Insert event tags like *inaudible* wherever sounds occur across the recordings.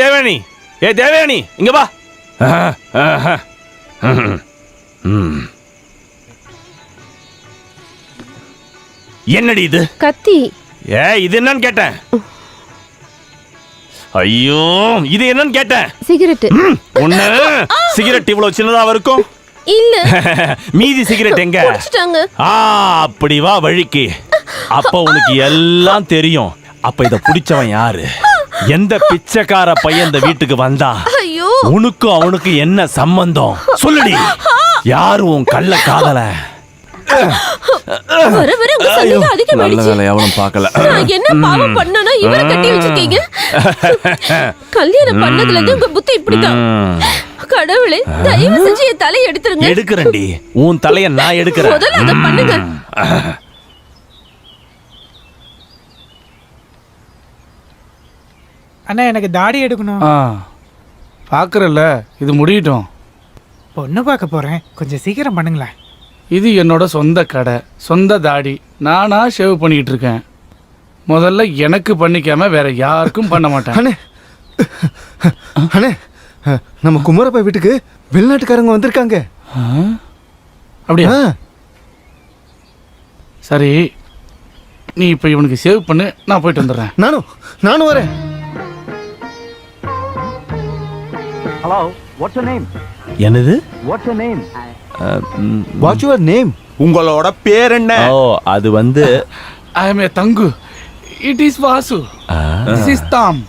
தேவயானி ஏ தேவயானி இங்க வா. என்னடி இது? கத்தி. ஏ இது என்னன்னு கேட்டேன். ஐயோ இது என்னன்னு கேட்டேன். சிகரெட் ஒண்ணு. சிகரெட் இவ்வளவு சின்னதா இருக்கும்? இல்ல. *laughs* மீதி சிகரெட் எங்க? ஆ அப்படி வா வழிக்கு. அப்ப உனக்கு எல்லாம் தெரியும். அப்ப இத பிடிச்சவன் யாரு? எந்த பிச்சைக்கார பையன் இந்த வீட்டுக்கு வந்தா? ஐயோ. உனக்கும் அவனுக்கு என்ன சம்பந்தம்? சொல்லுடி. யாரு உன் கள்ள காதல? வர வர உங்க சந்தேகம் அதிகமாயிடுச்சு எவனும் பார்க்கல. நான் என்ன பாவம் பண்ணனா இவரை கட்டி வச்சிருக்கீங்க? கல்யாணம் பண்ணதுல இருந்து உங்க புத்தி இப்படிதான் கடவுளே தயவு செஞ்சு என் தலையை எடுத்துருங்க. எடுக்கிறேன்டி. உன் தலைய நான் எடுக்கிறேன். முதல்ல அதை பண்ணுங்க. அண்ணா எனக்கு தாடி எடுக்கணும். ஆ பார்க்குறல்ல இது முடியட்டும். பொண்ணு பார்க்க போறேன். கொஞ்சம் சீக்கிரம் பண்ணுங்களேன். இது என்னோட சொந்த கடை சொந்த தாடி. நானா ஷேவ் பண்ணிக்கிட்டு இருக்கேன். முதல்ல எனக்கு பண்ணிக்காம வேற யாருக்கும் பண்ண மாட்டேன். அண்ணே அண்ணே நம்ம குமரப்பா வீட்டுக்கு வெளிநாட்டுக்காரங்க வந்திருக்காங்க. ஆ? அப்படியா? ஆ, சரி நீ இப்போ இவனுக்கு சேவ் பண்ணு நான் போயிட்டு வந்துடுறேன். நானும் நானும் வரேன். Hello, what's your name? என்னது? What's your name? What's your name உங்களோட பேர் என்ன? ஓ அது வந்து ஐ எம் ஏ தங்கு it is Vasu this is Tom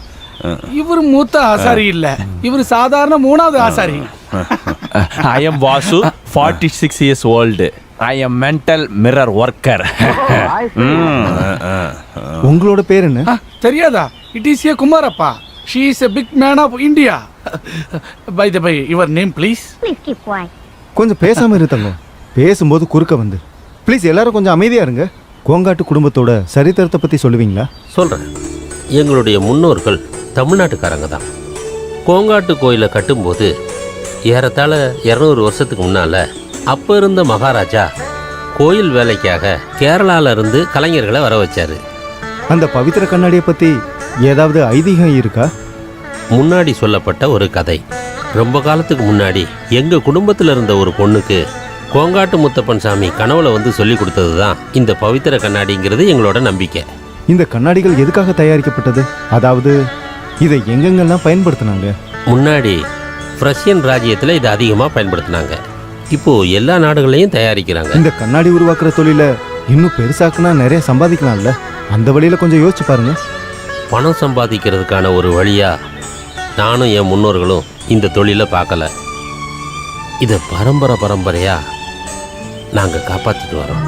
இவர் மூத்த ஆசாரி இல்ல. இவர் சாதாரண மூணாவது ஆசாரி. I am Vasu forty six years old I am mental mirror worker உங்களோட பேர் என்ன? தெரியாதா? It is a Kumarappa. She is a big man of India by the by your name please கொஞ்சம் பேசாம இரு தங்கம். பேசும்போது குறுக்க வந்து. ப்ளீஸ் எல்லாரும் கொஞ்சம் அமைதியா இருங்க. கோங்காட்டு குடும்பத்தோட சரித்திரத்தை பத்தி சொல்லுவீங்களா? சொல்கிறேன் எங்களுடைய முன்னோர்கள் தமிழ்நாட்டுக்காரங்க தான். கோங்காட்டு கோயிலை கட்டும்போது ஏறத்தாழ இரநூறு வருஷத்துக்கு முன்னால் அப்போ இருந்த மகாராஜா கோயில் வேலைக்காக கேரளால இருந்து கலைஞர்களை வர வச்சாரு. அந்த பவித்திர கண்ணாடியை பத்தி ஏதாவது ஐதீகம் இருக்கா? முன்னாடி சொல்லப்பட்ட ஒரு கதை. ரொம்ப காலத்துக்கு முன்னாடி எங்கள் குடும்பத்தில் இருந்த ஒரு பொண்ணுக்கு கோங்காட்டு முத்தப்பன் சாமி கனவுல வந்து சொல்லி கொடுத்தது தான் இந்த பவித்திர கண்ணாடிங்கிறது எங்களோட நம்பிக்கை. இந்த கண்ணாடிகள் எதுக்காக தயாரிக்கப்பட்டது? அதாவது இதை எங்கெங்கெல்லாம் பயன்படுத்தினாங்க? முன்னாடி ரஷ்யன் ராஜ்யத்தில் இதை அதிகமாக பயன்படுத்தினாங்க. இப்போ எல்லா நாடுகளையும் தயாரிக்கிறாங்க. இந்த கண்ணாடி உருவாக்குற தொழில இன்னும் பெருசாக்குனா நிறைய சம்பாதிக்கலாம்ல? அந்த வழியில கொஞ்சம் யோசிச்சு பாருங்க. பணம் சம்பாதிக்கிறதுக்கான ஒரு வழியாக நானும் என் முன்னோர்களும் இந்த தொழிலை பார்க்கல. இதை பரம்பரை பரம்பரையாக நாங்கள் காப்பாற்றிட்டு வரோம்.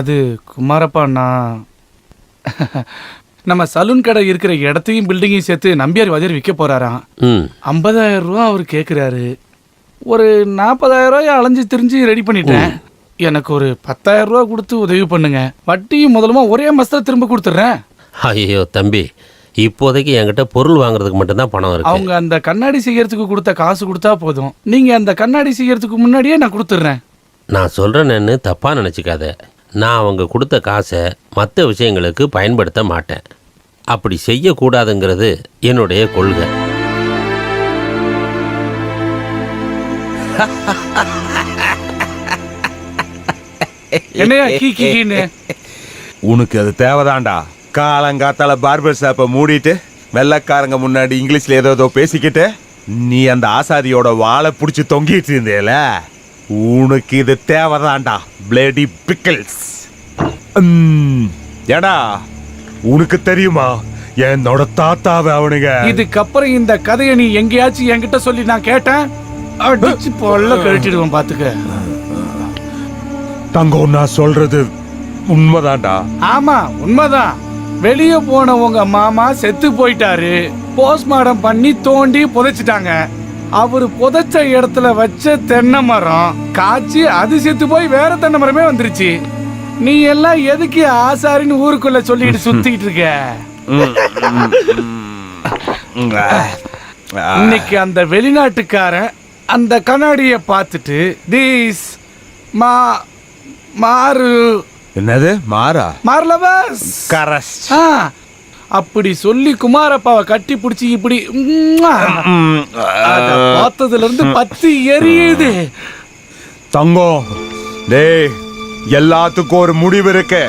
அது குமாரப்பா நான் நம்ம சலூன் கடை இருக்கிற இடத்தையும் பில்டிங்கையும் சேர்த்து நம்பியார் வாதியார் விற்க போறாராம். ம். ஐம்பதாயிரம் ரூபா அவர் கேட்குறாரு ஒரு நாற்பதாயிரம் ரூபாய் அலைஞ்சு திரிஞ்சு ரெடி பண்ணிட்டேன். எனக்கு ஒரு பத்தாயிரம் ரூபா கொடுத்து உதவி பண்ணுங்க. வட்டியும் முதலுமா ஒரே மாசத்துல திரும்ப கொடுத்துட்றேன். ஐயோ தம்பி இப்போதைக்கு என்கிட்ட பொருள் வாங்குறதுக்கு மட்டும்தான் பணம் இருக்கு. அவங்க அந்த கண்ணாடி செய்யறதுக்கு கொடுத்த காசு கொடுத்தா போதும். நீங்க அந்த கண்ணாடி செய்யறதுக்கு முன்னாடியே நான் கொடுத்துட்றேன். நான் சொல்கிறேன்னு தப்பாக நினச்சிக்காத. நான் அவங்க கொடுத்த காசை மற்ற விஷயங்களுக்கு பயன்படுத்த மாட்டேன். அப்படி செய்யக்கூடாதுங்கிறது என்னுடைய கொள்கை. என்னையா கீ கீ கீன்னு? உனக்கு அது தேவைதான்டா. காலங்காத்தால பார்பர் ஷாப்பை மூடிட்டு வெள்ளைக்காரங்க முன்னாடி இங்கிலீஷ்ல ஏதோ ஏதோ பேசிக்கிட்டு நீ அந்த ஆசாரியோட வாழை பிடிச்சி தொங்கிட்டு இருந்தேல? உனக்கு இது தேவைதான்டா. பிளேடி பிக்கிள்ஸ் ஏடா உனக்கு தெரியுமா? என்னோட தாத்தாவை அவனுங்க. இதுக்கப்புறம் இந்த கதையை நீ எங்கேயாச்சும் என்கிட்ட சொல்லி நான் கேட்டேன்? அடிச்சு பொல்ல கழட்டிடுவேன் பாத்துக்க. தங்கம் நான் சொல்றது உண்மைதான்டா. ஆமா உண்மைதான். வெளியே போன உங்க மாமா செத்து போயிட்டாரு. போஸ்ட்மார்டம் பண்ணி தோண்டி புதைச்சிட்டாங்க. அவரு புதைச்ச இடத்துல வச்ச தென்னை மரம் காய்ச்சி அது செத்து போய் வேற தென்னை மரமே வந்துருச்சு. நீ எல்லாம் எதுக்கு ஆசாரின்னு ஊருக்குள்ள சொல்லிட்டு சுத்திட்டு இருக்க? இன்னைக்கு அந்த வெளிநாட்டுக்காரன் அந்த கண்ணாடிய பார்த்துட்டு தீஸ் மா மாறு. என்னது? மாறா? மார்லபஸ் கரஸ்ட். ஆ, அப்படி சொல்லி குமாரப்பாவை கட்டி பிடிச்சி இப்படி பார்த்ததுல இருந்து பத்து எரியுது. தங்கம் டேய் எல்லாத்துக்கும் ஒரு முடிவு இருக்கு.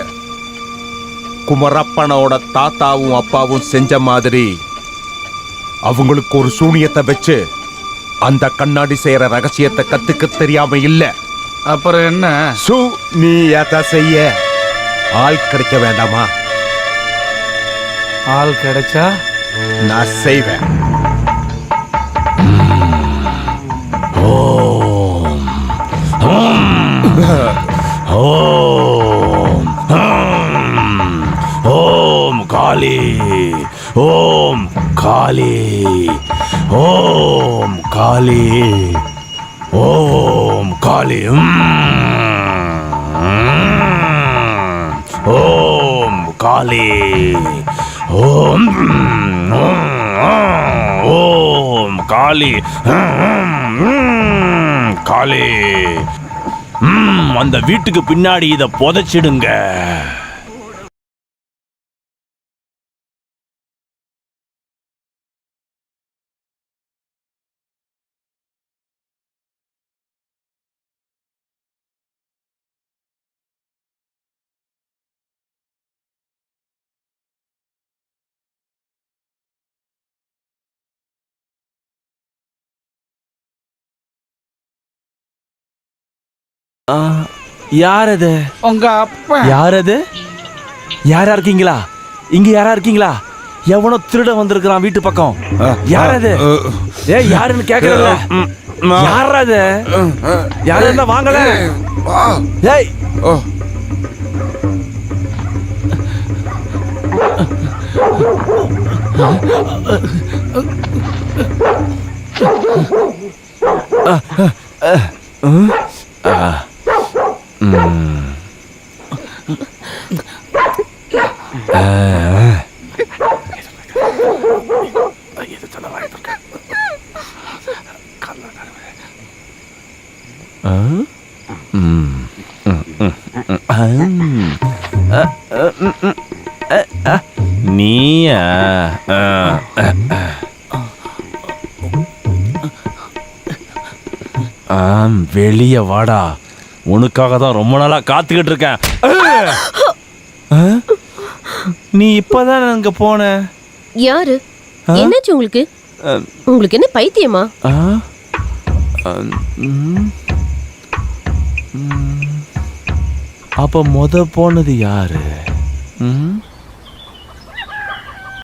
குமரப்பனோட தாத்தாவும் அப்பாவும் செஞ்ச மாதிரி அவங்களுக்கு ஒரு சூனியத்தை வச்சு அந்த கண்ணாடி செய்யற ரகசியத்தை கத்துக்க தெரியாம இல்ல. அப்புறம் என்ன? சு நீ எதை செய்ய? ஆள் கிடைக்க வேண்டாமா? ஆள் கிடைச்சா நான் செய்வேன். ஓம். ஓம். ஹம். ஓம். காளி. ஓம். காளி. ஓம். காளி. ஓம் காளி. ஓம். காளி. ஓம் ஓம் காளி. காளி. ம், அந்த வீட்டுக்கு பின்னாடி இதை புதைச்சிடுங்க. யார் அது உங்க அப்பா. யார் அது யாரா இருக்கீங்களா? இங்க யாரா இருக்கீங்களா? எவனோ திருட வந்திருக்கிறான் வீட்டு பக்கம். யார் அது ஏய் யாருன்னு கேக்குறல யார் அது யாரு இருந்தா வாங்கல. ஏய். நீயா? வெளிய வாடா. உனக்காக தான் ரொம்ப நாளா காத்துக்கிட்டு இருக்கேன்? நீ இப்பதான் அங்க போன? யாரு? என்னாச்சு உங்களுக்கு. உங்களுக்கு என்ன பைத்தியமா. அப்ப முத போனது யாரு? ம்?